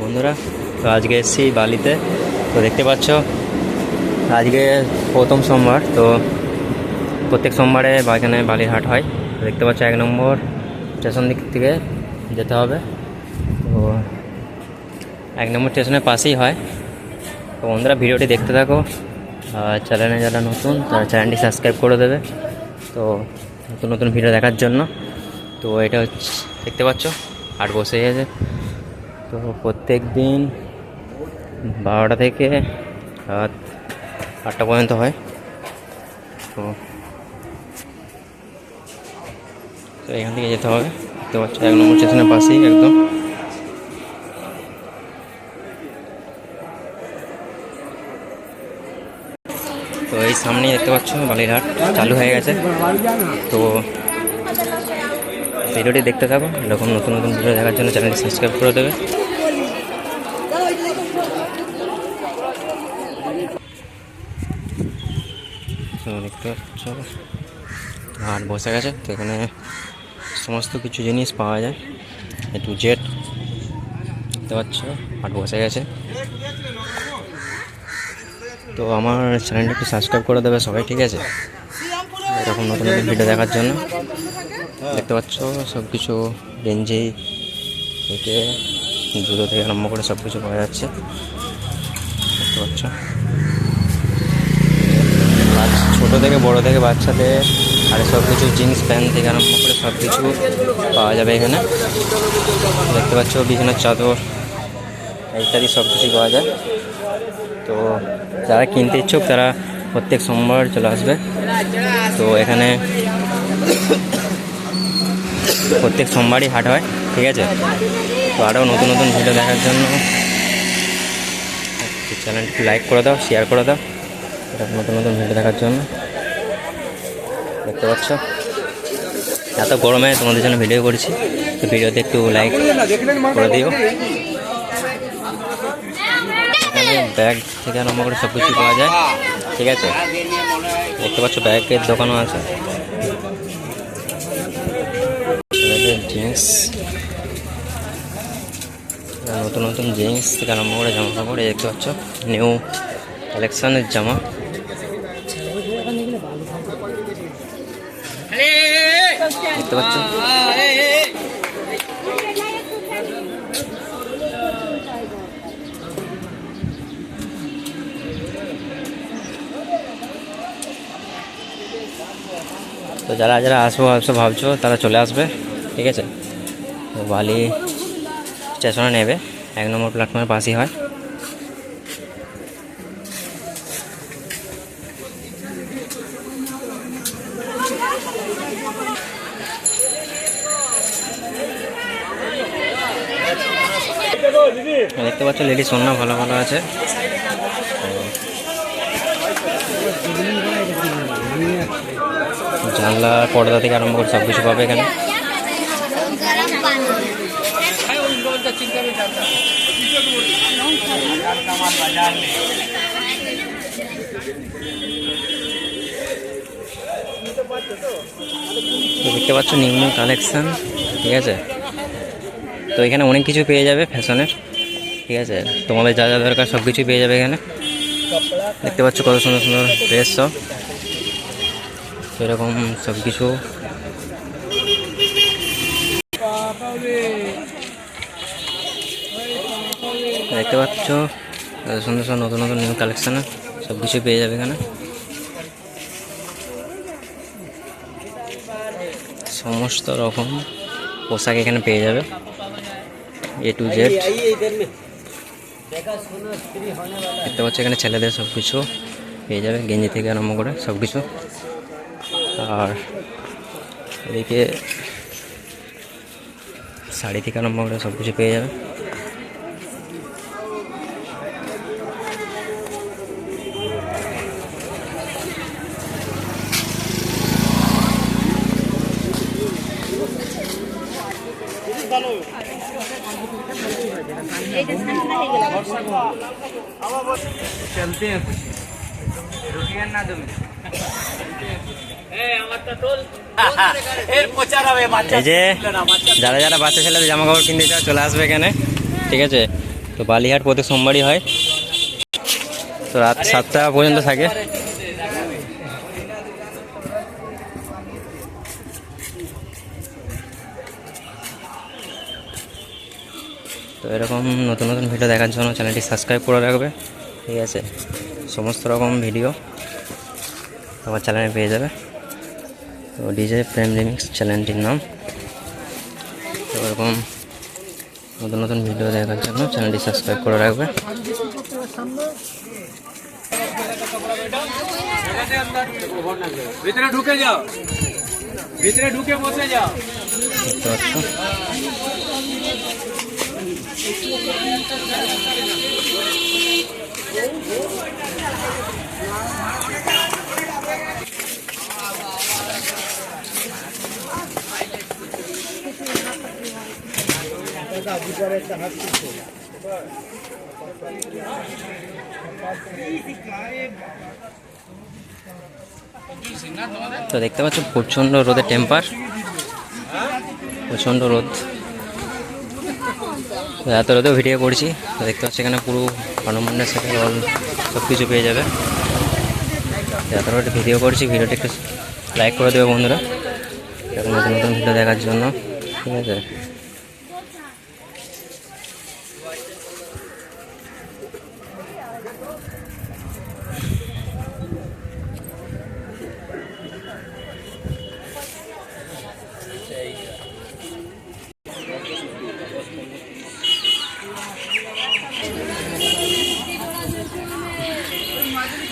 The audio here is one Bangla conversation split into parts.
বন্ধুরা, তো আজকে এসেছি বালিতে। তো দেখতে পাচ্ছ, আজকে প্রথম সোমবার, তো প্রত্যেক সোমবারে এখানে বালির হাট হয় দেখতে পাচ্ছ, এক নম্বর স্টেশন দিক থেকে যেতে হবে। তো এক নম্বর স্টেশনের পাশেই হয়। তো বন্ধুরা, ভিডিওটি দেখতে থাকো। আর চ্যানেলে যারা নতুন, তারা চ্যানেলটি সাবস্ক্রাইব করে দেবে। তো নতুন নতুন ভিডিও দেখার জন্য। তো এটা হচ্ছে, দেখতে পাচ্ছ? হাট বসে গেছে তো প্রত্যেক দিন বারোটা থেকে রাত আটটা পর্যন্ত হয়। তো তো এখান থেকে যেতে হবে। দেখতে পাচ্ছ, এক নম্বর স্টেশনের পাশেই একদম। এই সামনেই দেখতে পাচ্ছ বালিরহাট, চালু হয়ে গেছে। তো ভিডিওটি দেখতে থাকো এরকম নতুন নতুন ভিডিও দেখার জন্য চ্যানেলটি সাবস্ক্রাইব করে দেবে দেখতে পাচ্ছ আর বসে গেছে, তো এখানে সমস্ত কিছু জিনিস পাওয়া যায়। এ টু জেড, দেখতে পাচ্ছ হাট বসে গেছে। তো আমার চ্যানেলটা একটু সাবস্ক্রাইব করে দেবে সবাই, ঠিক আছে? এরকম নতুন নতুন ভিডিও দেখার জন্য। দেখতে পাচ্ছ সব কিছু রেঞ্জে থেকে জুতো থেকে আরম্ভ করে সব কিছু পাওয়া যাচ্ছে। দেখতে পাচ্ছ? ছোটো থেকে বড় থেকে বাচ্চাদের আর সব কিছু জিন্স প্যান্ট থেকে আরম্ভ করে সব কিছু পাওয়া যাবে এখানে। দেখতে পাচ্ছ বিভিন্ন চাদর ইত্যাদি সব কিছুই পাওয়া যায়। তো যারা কিনতে ইচ্ছুক, তারা প্রত্যেক সোমবার চলে আসবে। তো এখানে প্রত্যেক সোমবারই হাট হয়, ঠিক আছে? তো আরও নতুন নতুন ভিডিও দেখার জন্য চ্যানেলটি লাইক করে দাও শেয়ার করে দাও। নতুন নতুন ভিডিও দেখার জন্য। দেখতে পাচ্ছ? এত গরমে তোমাদের জন্য ভিডিও করেছি। তো ভিডিওতে একটু লাইক করে দিও। ব্যাগ থেকে আরম্ভ করে সব কিছু পাওয়া যায়, ঠিক আছে? দেখতে পাচ্ছ ব্যাগের দোকানও আছে। জিন্স। নতুন নতুন জিন্স থেকে আরম্ভ করে জামা কাপড় দেখতে পাচ্ছ, নিউ কালেকশনের জামা। দেখতে পাচ্ছ? যারা যারা আসব আসব ভাবছ, তারা চলে আসবে, ঠিক আছে? তো বালি স্টেশনে নেবে, এক নম্বর প্ল্যাটফর্মের পাশেই হয়। দেখতে পাচ্ছ লেডিস সোনা ভালো ভালো আছে। জানলা, পর্দা থেকে আরম্ভ করে সব কিছু পাবে এখানে। দেখতে পাচ্ছ নিউ নিউ কালেকশান ঠিক আছে? তো এখানে অনেক কিছু পেয়ে যাবে ফ্যাশনের, ঠিক আছে? তোমাদের যা যা দরকার সব কিছুই পেয়ে যাবে এখানে। দেখতে পাচ্ছ কত সুন্দর সুন্দর ড্রেস সব। এরকম সব কিছু। দেখতে পাচ্ছ সুন্দর সুন্দর নতুন নতুন নিউ কালেকশান সব কিছুই পেয়ে যাবে এখানে। সমস্ত রকম পোশাক এখানে পেয়ে যাবে। এ টু জেড দেখতে পাচ্ছ, এখানে ছেলেদের সব কিছু পেয়ে যাবে, গেঞ্জি থেকে আরম্ভ করে সব কিছু। আর এদিকে শাড়ি থেকে আরম্ভ করে সব কিছু পেয়ে যাবে चलते हैं कुछ रुकिए ना दो এই যে যারা যারা বাচ্চা ছেলেদের জামা কাপড় কিনতে চাও চলে আসবে এখানে ঠিক আছে? তো বালিহাট প্রত্যেক সোমবারই হয়। তো রাত সাতটা পর্যন্ত থাকে। তো এরকম নতুন নতুন ভিডিও দেখার জন্য চ্যানেলটি সাবস্ক্রাইব করে রাখবে ঠিক আছে? সমস্ত রকম ভিডিও আমার চ্যানেলে পেয়ে যাবে। তো ডিজে প্রেম রিমিক্স চ্যানেলটির নাম। তো এরকম নতুন নতুন ভিডিও দেখার জন্য চ্যানেলটি সাবস্ক্রাইব করে রাখবে। ভিতরে ঢুকে যাও। ভিতরে ঢুকে বসে যাও। দেখতে তো দেখতে পাচ্ছ প্রচণ্ড রোদের টেম্পার প্রচণ্ড রোদ। এত রোদেও ভিডিও করছি। তো দেখতে পাচ্ছি এখানে পুরো হনুমানের সাথে অল সব কিছু পেয়ে যাবে। এত রোদে ভিডিও করছি, ভিডিওটা একটু লাইক করে দেবে বন্ধুরা। নতুন নতুন ভিডিও দেখার জন্য। ঠিক আছে?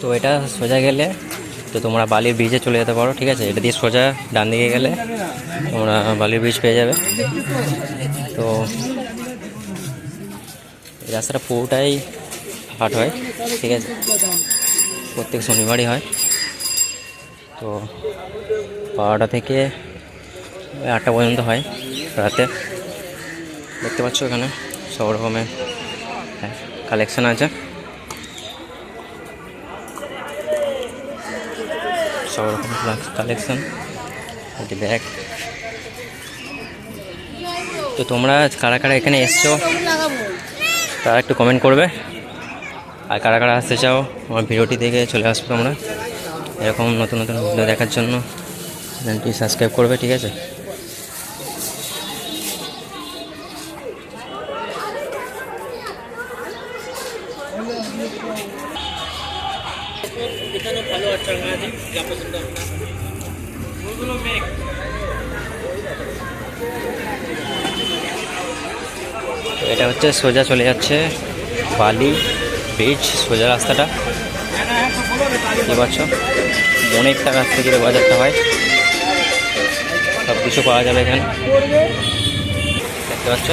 তো এটা সোজা গেলে, তো তোমরা বালির ব্রিজে চলে যেতে পারো, ঠিক আছে? এটা দিয়ে সোজা ডান দিকে গেলে তোমরা বালির ব্রিজ পেয়ে যাবে। তো এই রাস্তাটা পুরোটাই হাট হয়, ঠিক আছে? প্রত্যেক শনিবারই হয়। তো বারোটা থেকে আটটা পর্যন্ত হয় রাতে। দেখতে পাচ্ছ এখানে? সব রকমের কালেকশন আছে। সব রকম কালেকশন একটি ব্যাগ তো তোমরা কারা কারা এখানে এসছো, তারা একটু কমেন্ট করবে। আর কারা কারা আসতে চাও, আমার ভিডিওটি দেখে চলে আসবে তোমরা। এরকম নতুন নতুন ভিডিও দেখার জন্য চ্যানেলটি সাবস্ক্রাইব করবে, ঠিক আছে? এটা হচ্ছে সোজা চলে যাচ্ছে বালি ব্রিজ সোজা রাস্তাটা। পারছ অনেকটা রাস্তা জুড়ে বাজারটা হয়। সব কিছু পাওয়া যাবে এখানে। দেখতে পাচ্ছ?